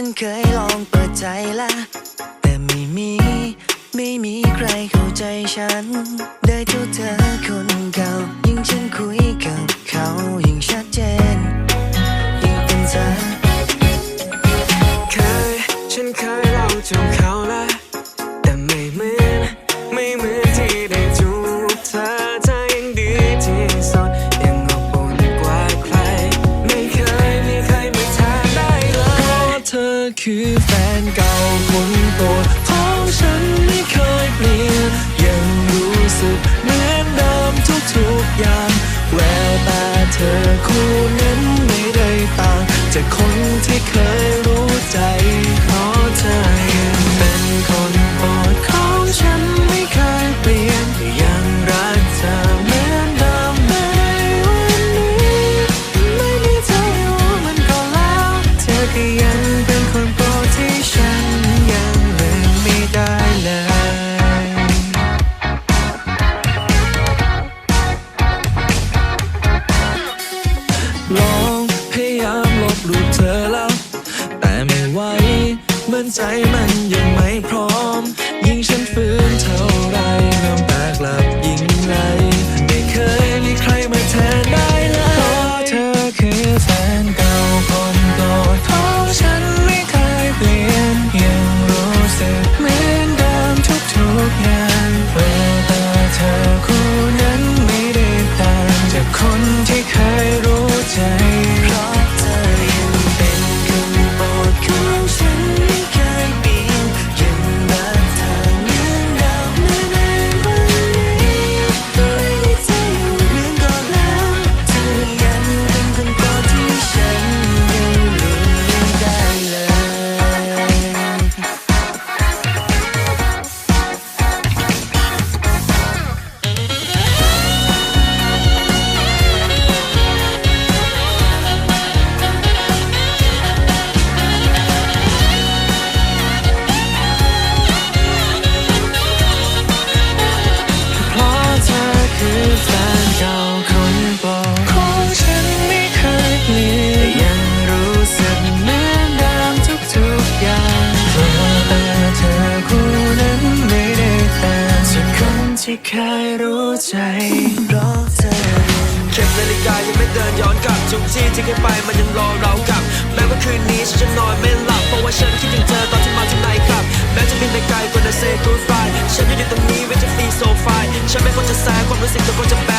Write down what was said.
ฉันเคยลองเปิดใจละแต่ไม่มี ไม่มีใครเข้าใจฉัน ได้เท่าเธอคนเก่า คือแฟนเก่าคนโปรดของฉันไม่เคยเปลี่ยน ยังรู้สึกเหมือนเดิมทุกๆอย่าง แววตาเธอคู่นั้นไม่ได้ต่างจากคนที่เคย เหมือนใจมันยังไม่พร้อม ยิ่งฉันฝืนเท่าไรน้ำตากลับยิ่งไหล เคยรู้ใจรอเธอเข็มนาฬิกายังไม่เดินย้อนกลับทุกที่ที่เคยไปมันยังรอเรากลับ แม้ว่าคืนนี้ฉันจะนอนไม่หลับเพราะว่าฉันคิดถึงเธอตอนที่มาที่ไหนครับ แม้จะบินไปไกลกว่าจะ say goodbye ฉันอยู่ตรงนี้ไวทีฟรีโซฟฉันไม่ควรจะแสความรู้สึกแต่ควรจะแบ